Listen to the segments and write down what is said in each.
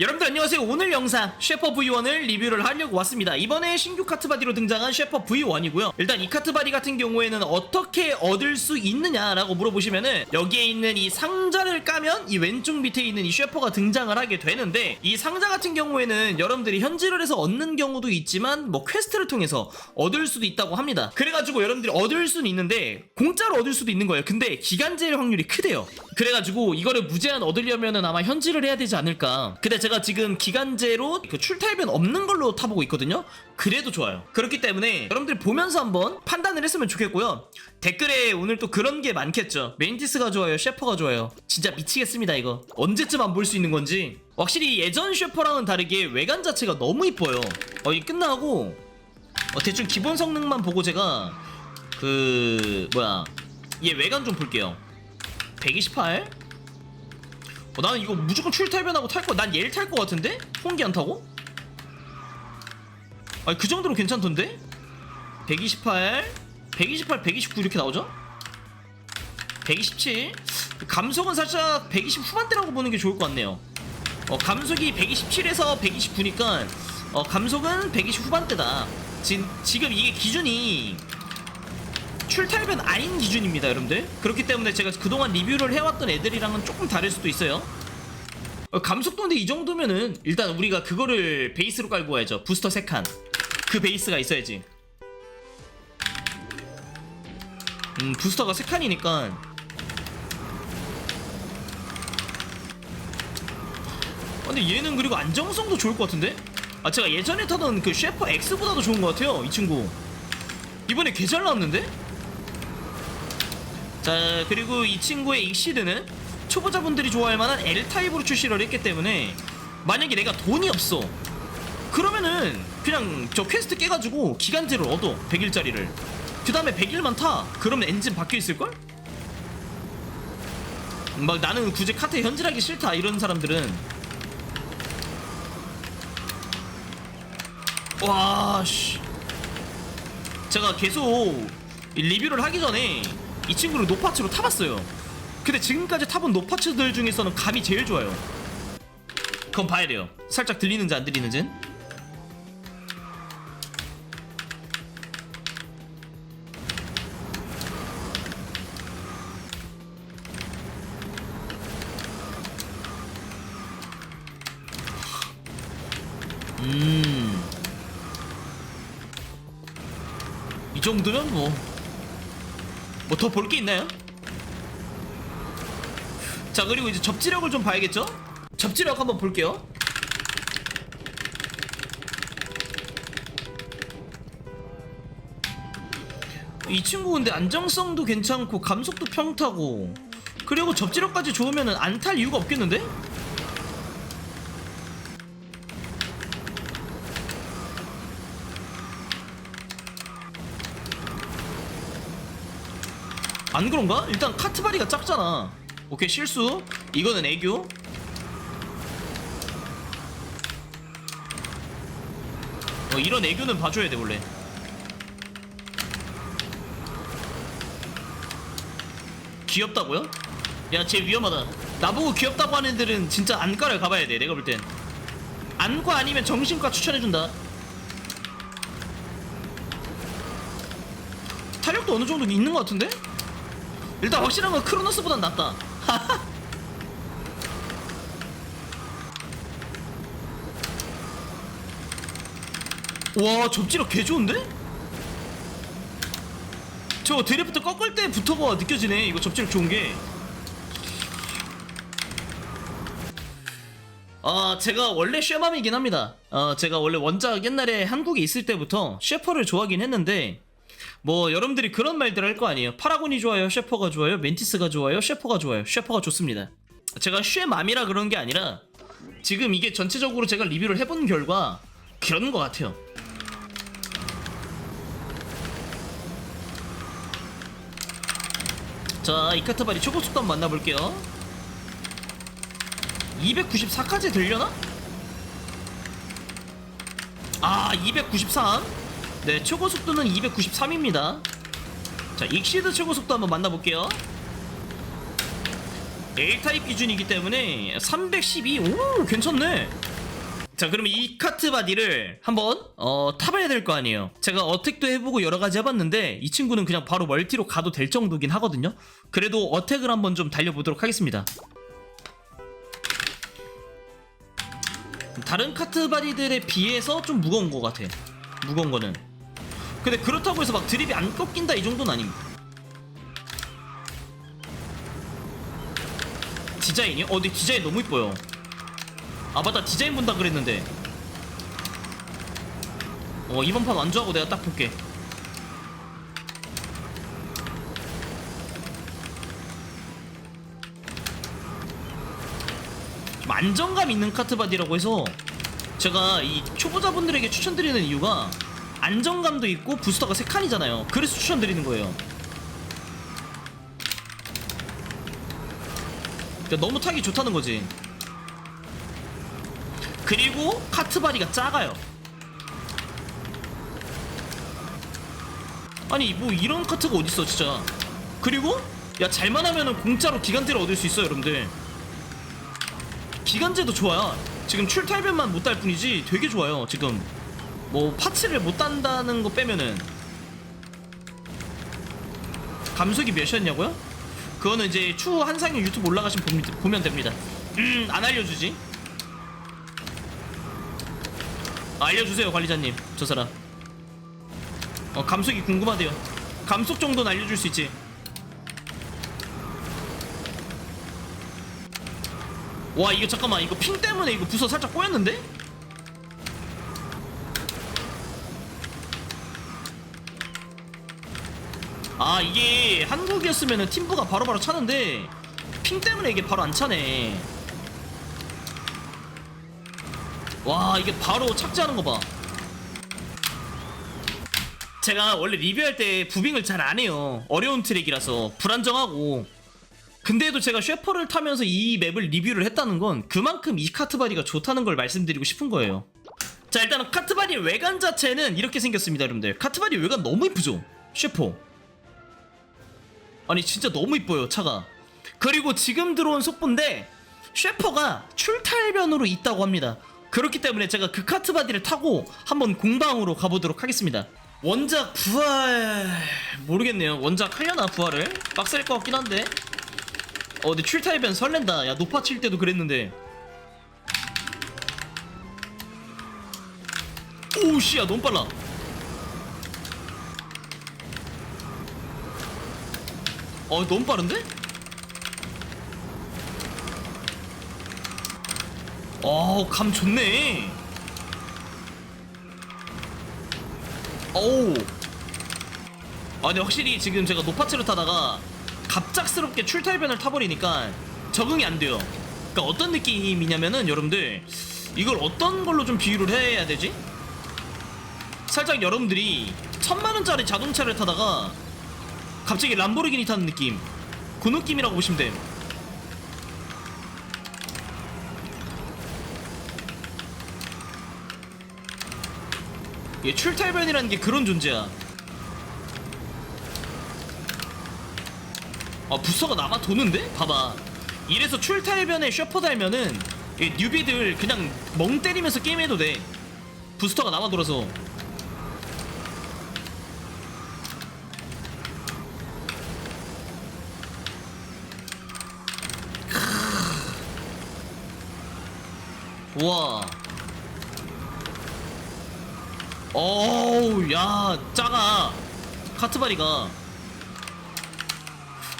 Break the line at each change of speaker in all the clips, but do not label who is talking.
여러분들 안녕하세요. 오늘 영상 셰퍼 V1을 리뷰를 하려고 왔습니다. 이번에 신규 카트바디로 등장한 셰퍼 V1이고요. 일단 이 카트바디 같은 경우에는 어떻게 얻을 수 있느냐라고 물어보시면은 여기에 있는 이 상자를 까면 이 왼쪽 밑에 있는 이 셰퍼가 등장을 하게 되는데 이 상자 같은 경우에는 여러분들이 현질을 해서 얻는 경우도 있지만 뭐 퀘스트를 통해서 얻을 수도 있다고 합니다. 그래가지고 여러분들이 얻을 수는 있는데 공짜로 얻을 수도 있는 거예요. 근데 기간제일 확률이 크대요. 그래가지고 이거를 무제한 얻으려면은 아마 현질을 해야 되지 않을까. 근데 제가 지금 기간제로 그 출탈변 없는 걸로 타보고 있거든요. 그래도 좋아요. 그렇기 때문에 여러분들 보면서 한번 판단을 했으면 좋겠고요. 댓글에 오늘 또 그런 게 많겠죠. 메인티스가 좋아요 셰퍼가 좋아요. 진짜 미치겠습니다 이거. 언제쯤 안 볼 수 있는 건지. 확실히 예전 셰퍼랑은 다르게 외관 자체가 너무 이뻐요. 어 이 끝나고 어, 대충 기본 성능만 보고 제가 그 뭐야. 얘 외관 좀 볼게요. 128? 어, 나는 이거 무조건 출탈변하고 탈 거, 난 얘를 탈 거 같은데? 홍기 안 타고? 아니 그 정도로 괜찮던데? 128, 128, 129 이렇게 나오죠? 127 감속은 살짝 120 후반대라고 보는 게 좋을 것 같네요 어, 감속이 127에서 129니까 어, 감속은 120 후반대다 지, 지금 이게 기준이 출탈변 아닌 기준입니다 여러분들. 그렇기 때문에 제가 그동안 리뷰를 해왔던 애들이랑은 조금 다를 수도 있어요. 어, 감속도인데 이 정도면은 일단 우리가 그거를 베이스로 깔고 와야죠. 부스터 3칸. 그 베이스가 있어야지. 음 부스터가 3칸이니까. 근데 얘는 그리고 안정성도 좋을 것 같은데? 아 제가 예전에 타던 그 셰퍼 X보다도 좋은 것 같아요 이 친구. 이번에 개 잘 나왔는데? 자 그리고 이 친구의 익시드는 초보자분들이 좋아할 만한 L타입으로 출시를 했기 때문에 만약에 내가 돈이 없어 그러면은 그냥 저 퀘스트 깨가지고 기간제를 얻어 100일짜리를. 그 다음에 100일만 타 그러면 엔진 바뀌어있을걸? 막 나는 굳이 카트에 현질하기 싫다 이런 사람들은. 와씨. 제가 계속 이 리뷰를 하기 전에 이 친구를 노파츠로 타봤어요. 근데 지금까지 타본 노파츠들 중에서는 감이 제일 좋아요. 그건 봐야 돼요. 살짝 들리는지 안 들리는지는. 음. 이 정도면 뭐 뭐 더 볼 게 있나요? 자 그리고 이제 접지력을 좀 봐야겠죠? 접지력 한번 볼게요 이 친구 근데 안정성도 괜찮고 감속도 평타고 그리고 접지력까지 좋으면 안탈 이유가 없겠는데? 안 그런가? 일단 카트바리가 작잖아. 오케이 실수. 이거는 애교. 어 이런 애교는 봐줘야 돼 원래. 귀엽다고요? 야, 쟤 위험하다. 나보고 귀엽다고 하는 애들은 진짜 안과를 가봐야 돼. 내가 볼 땐. 안과 아니면 정신과 추천해준다. 탄력도 어느 정도 있는 것 같은데? 일단 확실한 건 크로노스보단 낫다. 와 접지력 개 좋은데? 저 드리프트 꺾을 때부터가 느껴지네. 이거 접지력 좋은 게. 어, 제가 원래 쉐맘이긴 합니다. 어, 제가 원래 원작 옛날에 한국에 있을 때부터 셰퍼를 좋아하긴 했는데, 뭐, 여러분들이 그런 말들 할 거 아니에요. 파라곤이 좋아요, 셰퍼가 좋아요, 멘티스가 좋아요, 셰퍼가 좋아요, 셰퍼가 좋습니다. 제가 쉐맘이라 그런 게 아니라, 지금 이게 전체적으로 제가 리뷰를 해본 결과, 그런 것 같아요. 자, 이 카트바리 초고 한번 만나볼게요. 294까지 들려나? 아, 293. 네, 최고 속도는 293입니다. 자, 익시드 최고 속도 한번 만나볼게요. A타입 기준이기 때문에 312. 오, 괜찮네. 자 그러면 이 카트 바디를 한번 어, 타봐야 될 거 아니에요 제가 어택도 해보고 여러 가지 해봤는데 이 친구는 그냥 바로 멀티로 가도 될 정도긴 하거든요 그래도 어택을 한번 좀 달려보도록 하겠습니다 다른 카트 바디들에 비해서 좀 무거운 것 같아 무거운 거는 근데 그렇다고 해서 막 드립이 안 꺾인다 이 정도는 아닙니다. 디자인이요? 어 근데 디자인 너무 이뻐요. 아 맞다. 디자인 본다 그랬는데. 어 이번 판 완주하고 내가 딱 볼게. 좀 안정감 있는 카트바디라고 해서 제가 이 초보자분들에게 추천드리는 이유가 안정감도 있고 부스터가 3칸이잖아요. 그래서 추천드리는 거예요. 그러니까 너무 타기 좋다는 거지. 그리고 카트바디가 작아요. 아니 뭐 이런 카트가 어딨어 진짜. 그리고 야 잘만 하면은 공짜로 기간제를 얻을 수 있어요 여러분들. 기간제도 좋아요. 지금 출탈변만 못달 뿐이지 되게 좋아요 지금 뭐 파츠를 못 단다는 거 빼면은 감속이 몇이었냐고요? 그거는 이제 추후 한상현 유튜브 올라가시면 봅니다- 보면 됩니다. 음 안 알려주지? 알려주세요 관리자님 저 사람. 어 감속이 궁금하대요. 감속 정도는 알려줄 수 있지. 와 이거 잠깐만 이거 핑 때문에 이거 부서 살짝 꼬였는데? 아 이게 한국이었으면은 팀부가 바로바로 차는데 핑 때문에 이게 바로 안 차네. 와 이게 바로 착지하는 거봐. 제가 원래 리뷰할 때 부빙을 잘 안 해요. 어려운 트랙이라서 불안정하고. 근데도 제가 쉐퍼를 타면서 이 맵을 리뷰를 했다는 건 그만큼 이 카트바디가 좋다는 걸 말씀드리고 싶은 거예요. 자 일단은 카트바디 외관 자체는 이렇게 생겼습니다 여러분들. 카트바디 외관 너무 이쁘죠? 쉐퍼 아니 진짜 너무 이뻐요 차가. 그리고 지금 들어온 속보인데 쉐퍼가 출탈변으로 있다고 합니다. 그렇기 때문에 제가 그 카트 바디를 타고 한번 공방으로 가보도록 하겠습니다. 원작 부활 모르겠네요. 원작 하려나 부활을? 빡셀 것 같긴 한데. 어 근데 출탈변 설렌다. 야 높아 칠 때도 그랬는데. 오우 씨야 너무 빨라 어 너무 빠른데? 어감 좋네 어우 아 근데 확실히 지금 제가 노파츠를 타다가 갑작스럽게 출탈변을 타버리니까 적응이 안 돼요 그러니까 어떤 느낌이냐면은 여러분들 이걸 어떤 걸로 좀 비유를 해야 되지? 살짝 여러분들이 천만원짜리 자동차를 타다가 갑자기 람보르기니 타는 느낌. 그 느낌이라고 보시면 돼요. 이게 출탈변이라는 게 그런 존재야. 아 부서가 남아 도는데? 봐봐. 이래서 출탈변에 셔퍼 달면은 이 뉴비들 그냥 멍 때리면서 게임해도 돼. 부스터가 남아 돌아서 우와 어우 야 작아 카트바리가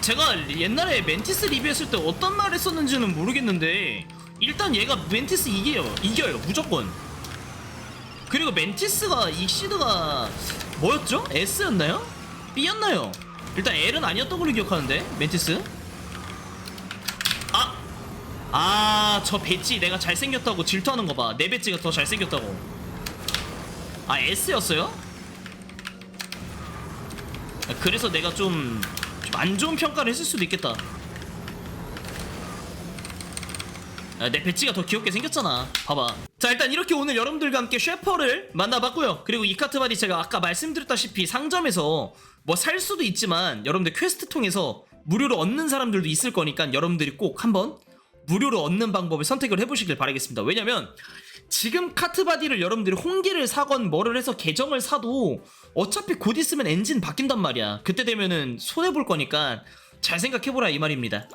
제가 옛날에 멘티스 리뷰했을 때 어떤 말 했었는지는 모르겠는데 일단 얘가 멘티스 이겨요 이겨요 무조건 그리고 멘티스가 익시드가 뭐였죠? S였나요? B였나요? 일단 L은 아니었던 걸로 기억하는데 멘티스 아! 아, 저 배지 내가 잘생겼다고 질투하는 거 봐. 내 배지가 더 잘생겼다고. 아, S였어요? 아, 그래서 내가 좀, 좀 안 좋은 평가를 했을 수도 있겠다. 아, 내 배지가 더 귀엽게 생겼잖아. 봐봐. 자, 일단 이렇게 오늘 여러분들과 함께 쉐퍼를 만나봤고요. 그리고 이 카트 바디 제가 아까 말씀드렸다시피 상점에서 뭐 살 수도 있지만 여러분들 퀘스트 통해서 무료로 얻는 사람들도 있을 거니까 여러분들이 꼭 한번 무료로 얻는 방법을 선택을 해보시길 바라겠습니다. 왜냐면 지금 카트바디를 여러분들이 홍기를 사건 뭐를 해서 계정을 사도 어차피 곧 있으면 엔진 바뀐단 말이야. 그때 되면은 손해볼 거니까 잘 생각해보라 이 말입니다.